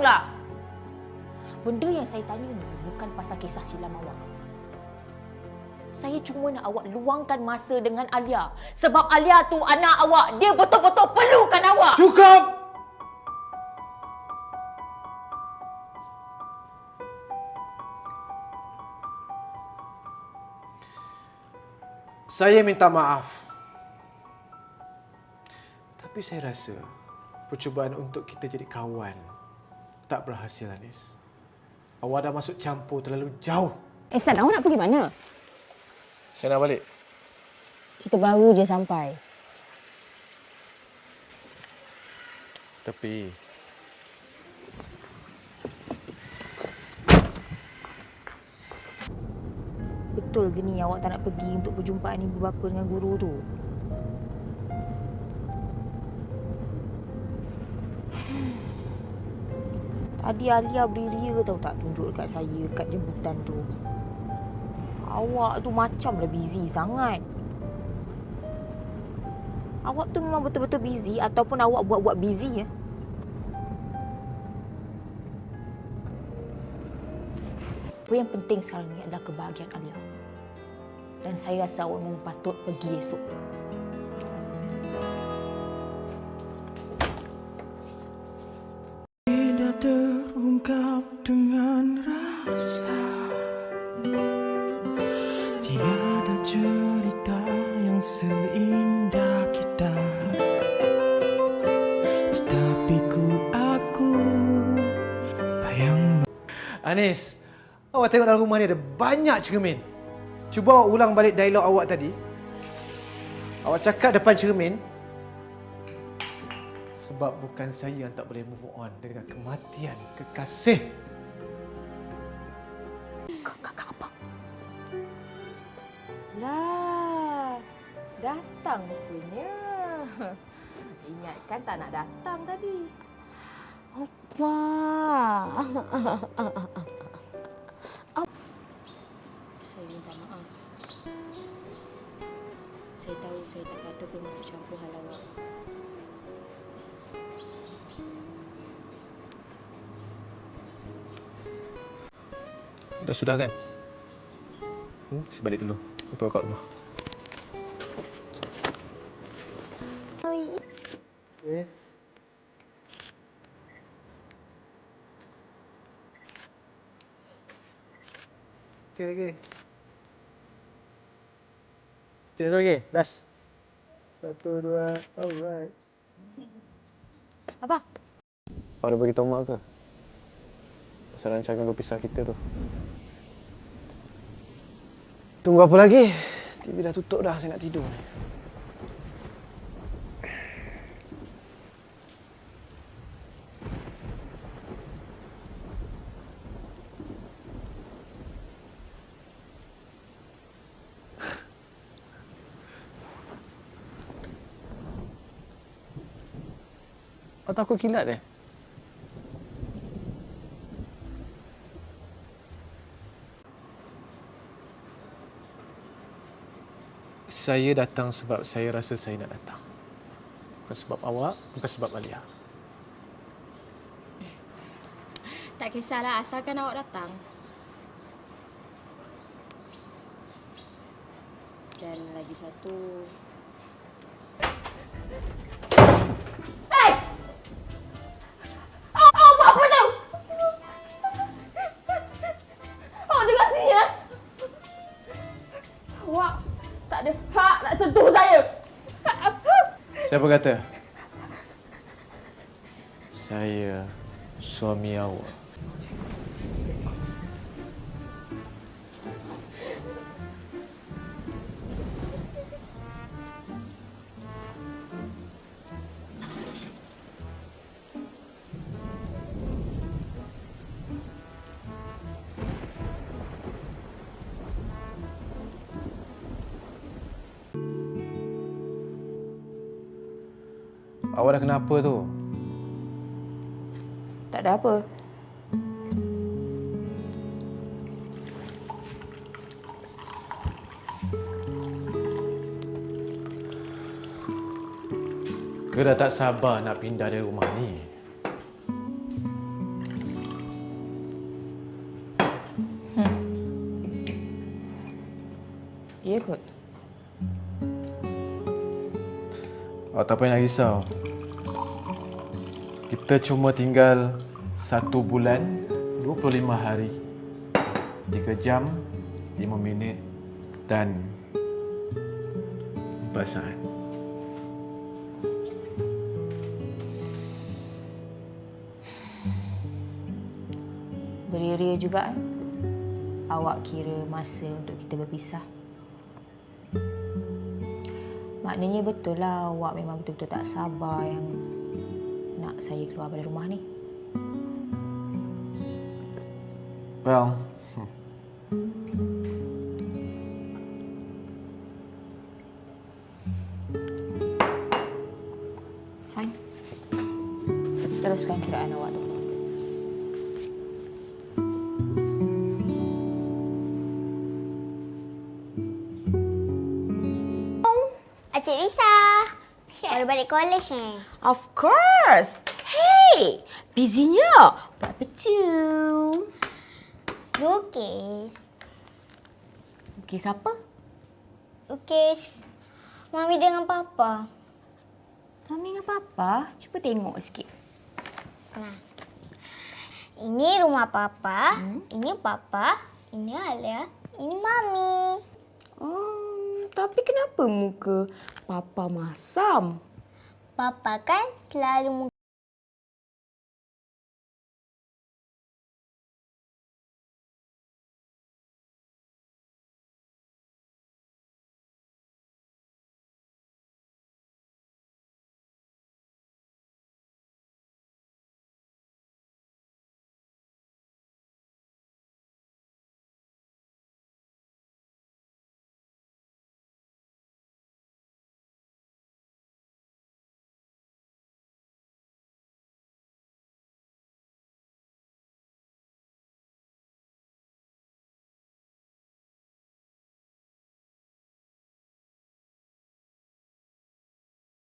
tolonglah. Benda yang saya tanya ni bukan pasal kisah silam awak. Saya cuma nak awak luangkan masa dengan Alia. Sebab Alia tu anak awak. Dia betul-betul perlukan awak. Cukup! Saya minta maaf. Tapi saya rasa percubaan untuk kita jadi kawan tak berhasil, Anis. Awak dah masuk campur terlalu jauh. Ehsan, awak nak pergi mana? Saya nak balik. Kita baru je sampai. Tapi Betul ke ni awak tak nak pergi untuk perjumpaan ibu bapa dengan guru tu? Tadi Alia beri ria tahu tak tunjuk dekat saya dekat jemputan tu. Awak tu macamlah busy sangat. Awak tu memang betul-betul busy ataupun awak buat-buat busy ya? Apa yang penting sekarang ni adalah kebahagiaan Alia. Dan saya rasa awak memang patut pergi esok. Terungkap dengan rasa Tiada cerita yang seindah kita Tetapi ku aku bayang Anis, awak tengok dalam rumah ni ada banyak cermin. Cuba awak ulang balik dialog awak tadi. Awak cakap depan cermin. Sebab bukan saya yang tak boleh move on dengan kematian kekasih. Lah, datang rupanya. Ingatkan tak nak datang tadi. Apa? Saya minta maaf. Saya tahu saya tak patut bermasuk campur hal awak. Dah sudah kan? Hmm, saya balik dulu. Lupa kat rumah. Yes. Okay, okay. Kita lagi. Last. Satu, dua. Alright. Apa? Kau ada beritahu mak ke? Pasal rancangan berpisah kita tu. Tunggu apa lagi? TV dah tutup dah, saya nak tidur ni. Otak aku kilat eh? Saya datang sebab saya rasa saya nak datang. Bukan sebab awak, bukan sebab Alia. Tak kisahlah asalkan awak datang. Dan lagi satu, Siapa kata? Saya suami awak. Awak dah kenapa tu? Tak ada apa. Kau dah tak sabar nak pindah dari rumah ni. Hmm. Ya kot. Awak tak payah nak risau. Kita cuma tinggal satu bulan, 25 hari, 3 jam, 5 minit dan 4 saat. Beria-ria juga eh. Awak kira masa untuk kita berpisah. Maknanya betul lah awak memang betul-betul tak sabar yang nak saya keluar dari rumah ni. Well, Fine. Teruskan kiraan awak tu. Encik Lisa. Baru balik college ni. Of course. Hey, busynya. Buat apa tu? Lukis. Okey, siapa? Lukis. Mami dengan Papa. Mami dengan Papa, cuba tengok sikit. Nah. Ini rumah Papa. Ini Papa. Ini Alia. Ini Mami. Oh, tapi kenapa muka Papa masam? Papa kan selalu